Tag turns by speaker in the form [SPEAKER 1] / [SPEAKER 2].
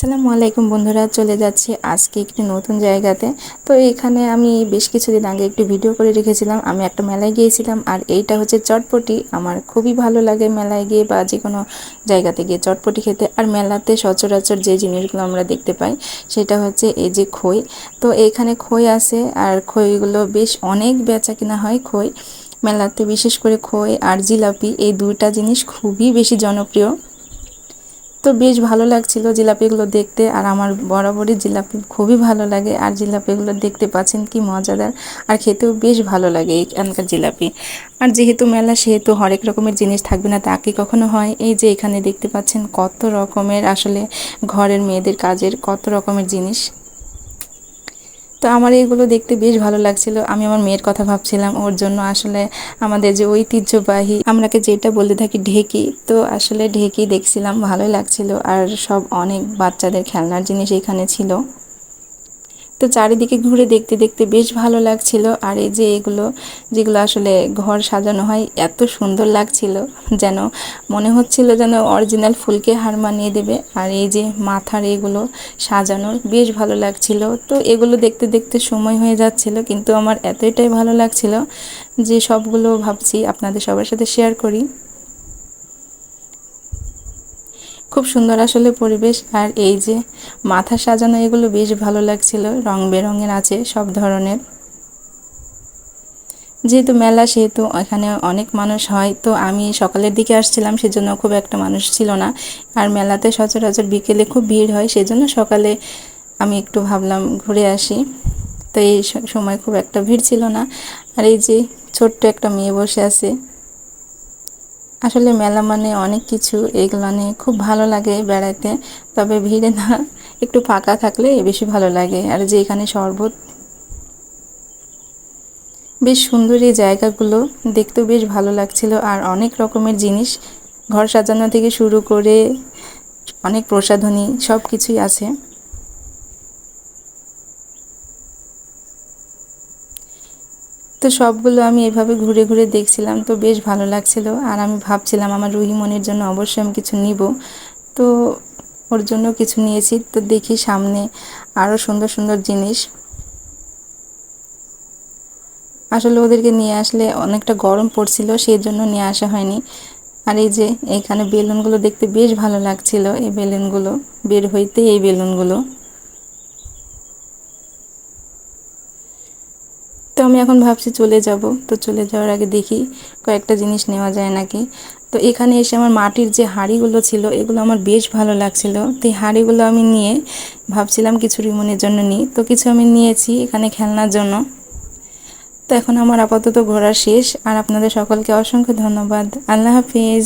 [SPEAKER 1] আসসালামু আলাইকুম বন্ধুরা, চলে যাচ্ছি আজকে একটি নতুন জায়গাতে। তো এখানে আমি বেশ কিছুদিন আগে একটি ভিডিও করে রেখেছিলাম, আমি একটা মেলায় গিয়েছিলাম আর এইটা হচ্ছে চটপটি। আমার খুবই ভালো লাগে মেলায় গিয়ে বা যে কোনো জায়গাতে গিয়ে চটপটি খেতে। আর মেলাতে সচরাচর যে জিনিসগুলো আমরা দেখতে পাই, সেটা হচ্ছে এই যে খই। তো এখানে খই আছে আর খইগুলো বেশ অনেক বেচা কিনা হয় খই। মেলাতে বিশেষ করে খই আর জিলাপি, এই দুইটা জিনিস খুবই বেশি জনপ্রিয়। তো বেশ ভালো লাগছিল জিলাপিগুলো দেখতে আর আমার বরাবরই জিলাপি খুবই ভালো লাগে আর জিলাপিগুলো দেখতে পাচ্ছেন কি মজাদার আর খেতেও বেশ ভালো লাগে এখানকার জিলাপি। আর যেহেতু মেলা, সেহেতু হরেক রকমের জিনিস থাকবে না, তা কি কখনো হয়? এই যে এখানে দেখতে পাচ্ছেন কত রকমের আসলে ঘরের মেয়েদের কাজের কত রকমের জিনিস। তো আমার এইগুলো দেখতে বেশ ভালো লাগছিল। আমি আমার মেয়ের কথা ভাবছিলাম, ওর জন্য আসলে আমাদের যে ঐতিহ্যবাহী, আমরাকে যেটা বলতে থাকি ঢেকি, তো আসলে ঢেকি দেখছিলাম, ভালোই লাগছিল। আর সব অনেক বাচ্চাদের খেলনার জিনিস এখানে ছিল। তো চারিদিকে ঘুরে দেখতে দেখতে বেশ ভালো লাগছিল। আর এই যে এগুলো, যেগুলো আসলে ঘর সাজানো হয়, এত সুন্দর লাগছিল। যেন মনে হচ্ছিল যেন অরিজিনাল ফুলকে হার মানিয়ে দেবে। আর এই যে মাথার এগুলো সাজানোর বেশ ভালো লাগছিল। তো এগুলো দেখতে দেখতে সময় হয়ে যাচ্ছিল, কিন্তু আমার এতটাই ভালো লাগছিল যে সবগুলো ভাবছি আপনাদের সবার সাথে শেয়ার করি। খুব সুন্দর আসলে পরিবেশ। আর এই যে মাথা সাজানো, এগুলো বেশ ভালো লাগছিল। রং বেরঙের আছে সব ধরনের। যেহেতু মেলা, সেহেতু এখানে অনেক মানুষ হয়, তো আমি সকালের দিকে আসছিলাম, সেজন্য খুব একটা মানুষ ছিল না। আর মেলাতে সচরাচর বিকেলে খুব ভিড় হয়, সেজন্য সকালে আমি একটু ভাবলাম ঘুরে আসি। তো এই সময় খুব একটা ভিড় ছিল না। আর এই যে ছোট্ট একটা মেয়ে বসে আছে। আসলে মেলা মানে অনেক কিছু এগুলো মানে খুব ভালো লাগে বেড়াতে তবে ভিড়ে না, একটু ফাঁকা থাকলে বেশি ভালো লাগে। আর যে এখানে শরবত বেশ সুন্দর এই জায়গাগুলো, দেখতেও বেশ ভালো লাগছিল। আর অনেক রকমের জিনিস ঘর সাজানো থেকে শুরু করে অনেক প্রসাধনী সব কিছুই আছে। তো সবগুলো আমি এভাবে ঘুরে ঘুরে দেখছিলাম, তো বেশ ভালো লাগছিল। আর আমি ভাবছিলাম আমার রুহিমনির জন্য অবশ্যই আমি কিছু নিব। তো ওর জন্য কিছু নিয়েছি। তো দেখি সামনে আরও সুন্দর সুন্দর জিনিস। আসলে ওদেরকে নিয়ে আসলে অনেকটা গরম পড়ছিল সেই জন্য নিয়ে আসা হয়নি। আর এই যে এখানে বেলুনগুলো দেখতে বেশ ভালো লাগছিল, এই বেলুনগুলো, বের হইতে এই বেলুনগুলো। তো আমি এখন ভাবছি চলে যাব। তো চলে যাওয়ার আগে দেখি কয়েকটা জিনিস নেওয়া যায় নাকি। তো এখানে এসে আমার মাটির যে হাঁড়িগুলো ছিল, এগুলো আমার বেশ ভালো লাগছিল। তো এই হাঁড়িগুলো আমি নিয়ে ভাবছিলাম কিছু রিমনের জন্য নিই। তো কিছু আমি নিয়েছি এখানে খেলনার জন্য। তো এখন আমার আপাতত ঘোরা শেষ। আর আপনাদের সকলকে অসংখ্য ধন্যবাদ। আল্লাহ হাফিজ।